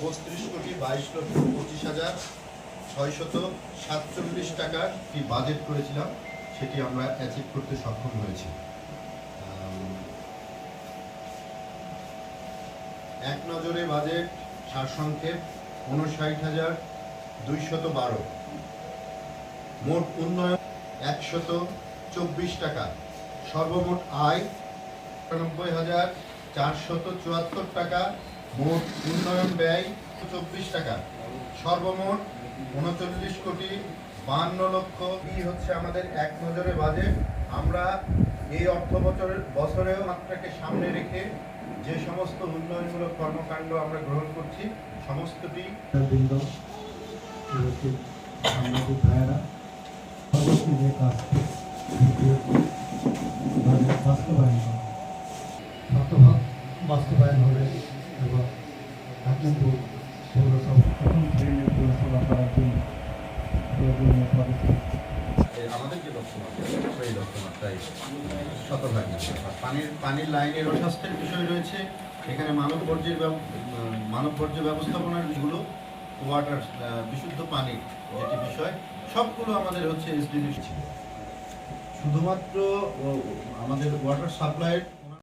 বত্রিশ কোটি, বাইশ লক্ষ, পঁচিশ হাজার ছয়শত সাতচল্লিশ টাকার কি বাজেট করেছিলাম, সেটি আমরা অ্যাচিভ করতে সক্ষম হয়েছি। এক নজরে বাজেট সারসংক্ষেপ উনষাট হাজার দুইশত বারো। মোট উন্নয়ন একশত চব্বিশ টাকা। সর্বমোট আয় একানব্বই হাজার চারশত চুয়াত্তর টাকা। মোট উন্নয়ন ব্যয় চব্বিশ টাকা। সর্বমোট উনচল্লিশ কোটি বান্ন লক্ষ। এই হচ্ছে আমাদের এক নজরে বাজেট আমরা এই অর্থ বছরের বছরেও মাত্রাকে সামনে রেখে যে সমস্ত উন্নয়নমূলক কর্মকাণ্ড আমরা গ্রহণ করছি, সমস্তটি সাংবাদিক ভাইয়েরা বাস্তবায়ন বাস্তবায়ন হবে। এবং লক্ষ্যমাত্রা পানির পানির লাইনের অস্বাস্থ্যের বিষয় রয়েছে। এখানে মানব বর্জ্যের মানব বর্জ্য ব্যবস্থাপনার যেগুলো ওয়াটার বিশুদ্ধ পানি যেটি বিষয়, সবগুলো আমাদের হচ্ছে শুধুমাত্র আমাদের ওয়াটার সাপ্লাইয়ের